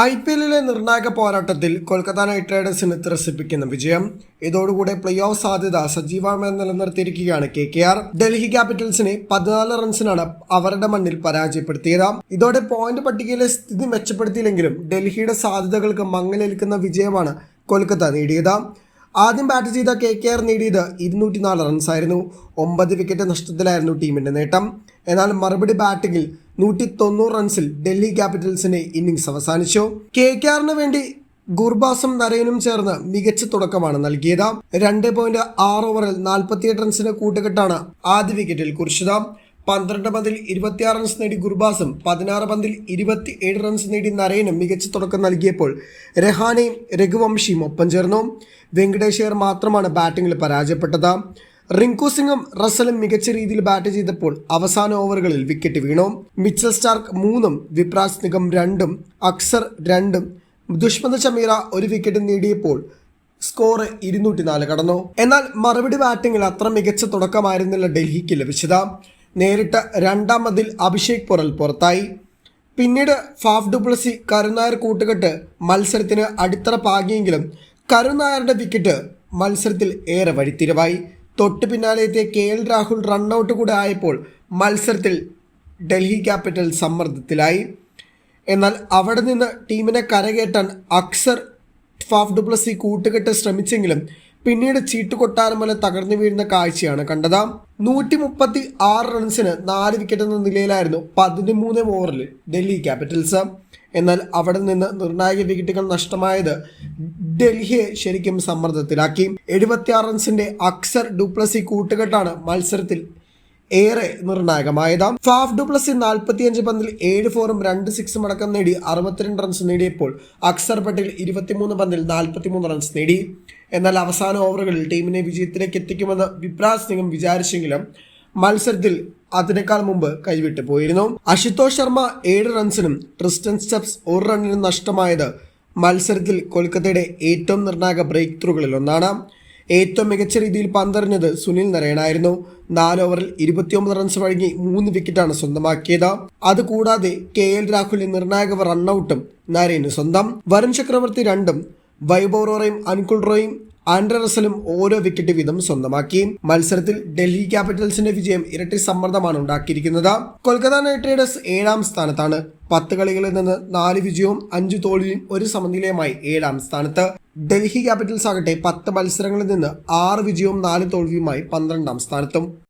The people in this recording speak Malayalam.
ഐ പി എല്ലിലെ നിർണായക പോരാട്ടത്തിൽ കൊൽക്കത്ത നൈറ്റ് റൈഡേഴ്സിന് ത്രസിപ്പിക്കുന്ന വിജയം. ഇതോടുകൂടെ പ്ലേ ഓഫ് സാധ്യത സജീവമായി നിലനിർത്തിയിരിക്കുകയാണ് കെ കെ ആർ. ഡൽഹി ക്യാപിറ്റൽസിനെ പതിനാല് റൺസിനാണ് അവരുടെ മണ്ണിൽ പരാജയപ്പെടുത്തിയത്. ഇതോടെ പോയിന്റ് പട്ടികയിലെ സ്ഥിതി മെച്ചപ്പെടുത്തിയില്ലെങ്കിലും ഡൽഹിയുടെ സാധ്യതകൾക്ക് മങ്ങലേൽക്കുന്ന വിജയമാണ് കൊൽക്കത്ത നേടിയത്. ആദ്യം ബാറ്റ് ചെയ്ത കെ കെ ആർ നേടിയത് ഇരുന്നൂറ്റി നാല് റൺസായിരുന്നു ഒമ്പത് വിക്കറ്റ് നഷ്ടത്തിലായിരുന്നു ടീമിന്റെ നേട്ടം. എന്നാൽ മറുപടി ബാറ്റിംഗിൽ നൂറ്റി തൊണ്ണൂറ് റൺസിൽ ഡൽഹി ക്യാപിറ്റൽസിന്റെ ഇന്നിംഗ്സ് അവസാനിച്ചു. കെ കെ ആറിന് വേണ്ടി ഗുർബാസും നരയനും ചേർന്ന് മികച്ച തുടക്കമാണ് നൽകിയത്. രണ്ട് പോയിന്റ് ആറ് ഓവറിൽ നാൽപ്പത്തിയെട്ട് റൺസിന്റെ കൂട്ടുകെട്ടാണ് ആദ്യ വിക്കറ്റിൽ കുറിച്ചത്. പന്ത്രണ്ട് പന്തിൽ ഇരുപത്തിയാറ് റൺസ് നേടി ഗുർബാസും പതിനാറ് പന്തിൽ ഇരുപത്തി ഏഴ് റൺസ് നേടി നരയനും മികച്ച തുടക്കം നൽകിയപ്പോൾ രഹാനയും രഘുവംശിയും ഒപ്പം ചേർന്നു. വെങ്കടേഷ് മാത്രമാണ് ബാറ്റിംഗിൽ പരാജയപ്പെട്ടത്. റിങ്കു സിംഗും റസലും മികച്ച രീതിയിൽ ബാറ്റ് ചെയ്തപ്പോൾ അവസാന ഓവറുകളിൽ വിക്കറ്റ് വീണു. മിച്ചൽ സ്റ്റാർക്ക് മൂന്നും വിപ്രാജ് നിഗം രണ്ടും അക്സർ രണ്ടും. ദുഷ്മന്ത് ചമീറ ഒരു വിക്കറ്റ് നേടിയപ്പോൾ സ്കോർ ഇരുന്നൂറ്റി നാല് കടന്നു. എന്നാൽ മറുപടി ബാറ്റിംഗിൽ അത്ര മികച്ച തുടക്കമായിരുന്നില്ല ഡൽഹിക്ക് ലഭിച്ചത്. നേരിട്ട് രണ്ടാം മതിൽ അഭിഷേക് പൊറൽ പുറത്തായി. പിന്നീട് ഫാഫ് ഡുപ്ലസി കരുനായർ കൂട്ടുകെട്ട് മത്സരത്തിന് അടിത്തറ പാകിയെങ്കിലും കരുനായരുടെ വിക്കറ്റ് മത്സരത്തിൽ ഏറെ വഴിത്തിരിവായി. തൊട്ട് പിന്നാലെ എത്തിയ കെ എൽ രാഹുൽ റണ്ണൌട്ട് കൂടെ ആയപ്പോൾ മത്സരത്തിൽ ഡൽഹി ക്യാപിറ്റൽ സമ്മർദ്ദത്തിലായി. എന്നാൽ അവിടെ നിന്ന് ടീമിനെ കരകയറ്റാൻ അക്സർ ഫാഫ് ഡുപ്ലസി കൂട്ടുകെട്ട് ശ്രമിച്ചെങ്കിലും പിന്നീട് ചീട്ടുകൊട്ടാരം പോലെ തകർന്നു വീഴുന്ന കാഴ്ചയാണ് കണ്ടത്. നൂറ്റി മുപ്പത്തി ആറ് റൺസിന് നാല് വിക്കറ്റ് എന്ന നിലയിലായിരുന്നു പതിമൂന്ന് ഓവറിൽ ഡൽഹി ക്യാപിറ്റൽസ്. എന്നാൽ അവിടെ നിന്ന് നിർണായക വിക്കറ്റുകൾ നഷ്ടമായത് ഡൽഹിയെ ശരിക്കും സമ്മർദ്ദത്തിലാക്കി. എഴുപത്തിയാറ് റൺസിന്റെ അക്സർ ഡുപ്ലസി കൂട്ടുകെട്ടാണ് മത്സരത്തിൽ ഏറെ നിർണായകമായത്. ഫാഫ് ഡുപ്ലസി നാൽപ്പത്തിയഞ്ച് പന്തിൽ ഏഴ് ഫോറും രണ്ട് സിക്സും അടക്കം നേടി അറുപത്തിരണ്ട് റൺസ് നേടിയപ്പോൾ അക്സർ പട്ടേൽ ഇരുപത്തിമൂന്ന് പന്തിൽ നാൽപ്പത്തിമൂന്ന് റൺസ് നേടി. എന്നാൽ അവസാന ഓവറുകളിൽ ടീമിനെ വിജയത്തിലേക്ക് എത്തിക്കുമെന്ന് വിപ്രാസ് സിംഗും വിചാരിച്ചെങ്കിലും മത്സരത്തിൽ അതിനേക്കാൾ മുമ്പ് കൈവിട്ടു പോയിരുന്നു. അശുതോഷ് ശർമ്മ ഏഴ് റൺസിനും ട്രിസ്റ്റൻ സ്റ്റെപ്സ് ഒരു റണ്ണിനും നഷ്ടമായത് മത്സരത്തിൽ കൊൽക്കത്തയുടെ ഏറ്റവും നിർണായക ബ്രേക്ക് ത്രൂകളിൽ ഒന്നാണ്. ഏറ്റവും മികച്ച രീതിയിൽ പന്തറിഞ്ഞത് സുനിൽ നരയനായിരുന്നു നാല് ഓവറിൽ ഇരുപത്തിയൊമ്പത് റൺസ് വഴങ്ങി മൂന്ന് വിക്കറ്റാണ് സ്വന്തമാക്കിയത്. അതുകൂടാതെ കെ എൽ രാഹുലിന്റെ നിർണായക റണ്ണൌട്ടും നരയന് സ്വന്തം. വരുൺ ചക്രവർത്തി രണ്ടും വൈഭവ് റോറയും അൻകുൾ റോയും ആൻഡ്ര റസലും ഓരോ വിക്കറ്റ് വീതം സ്വന്തമാക്കി. മത്സരത്തിൽ ഡൽഹി ക്യാപിറ്റൽസിന്റെ വിജയം ഇരട്ടി സമ്മർദ്ദമാണ് ഉണ്ടാക്കിയിരിക്കുന്നത്. കൊൽക്കത്ത നൈറ്റ് റൈഡേഴ്സ് ഏഴാം സ്ഥാനത്താണ്. പത്ത് കളികളിൽ നിന്ന് നാല് വിജയവും അഞ്ച് തോൽവിയും ഒരു സമനിലയുമായി ഏഴാം സ്ഥാനത്ത്. ഡൽഹി ക്യാപിറ്റൽസ് ആകട്ടെ പത്ത് മത്സരങ്ങളിൽ നിന്ന് ആറ് വിജയവും നാല് തോൽവിയുമായി പന്ത്രണ്ടാം സ്ഥാനത്തും.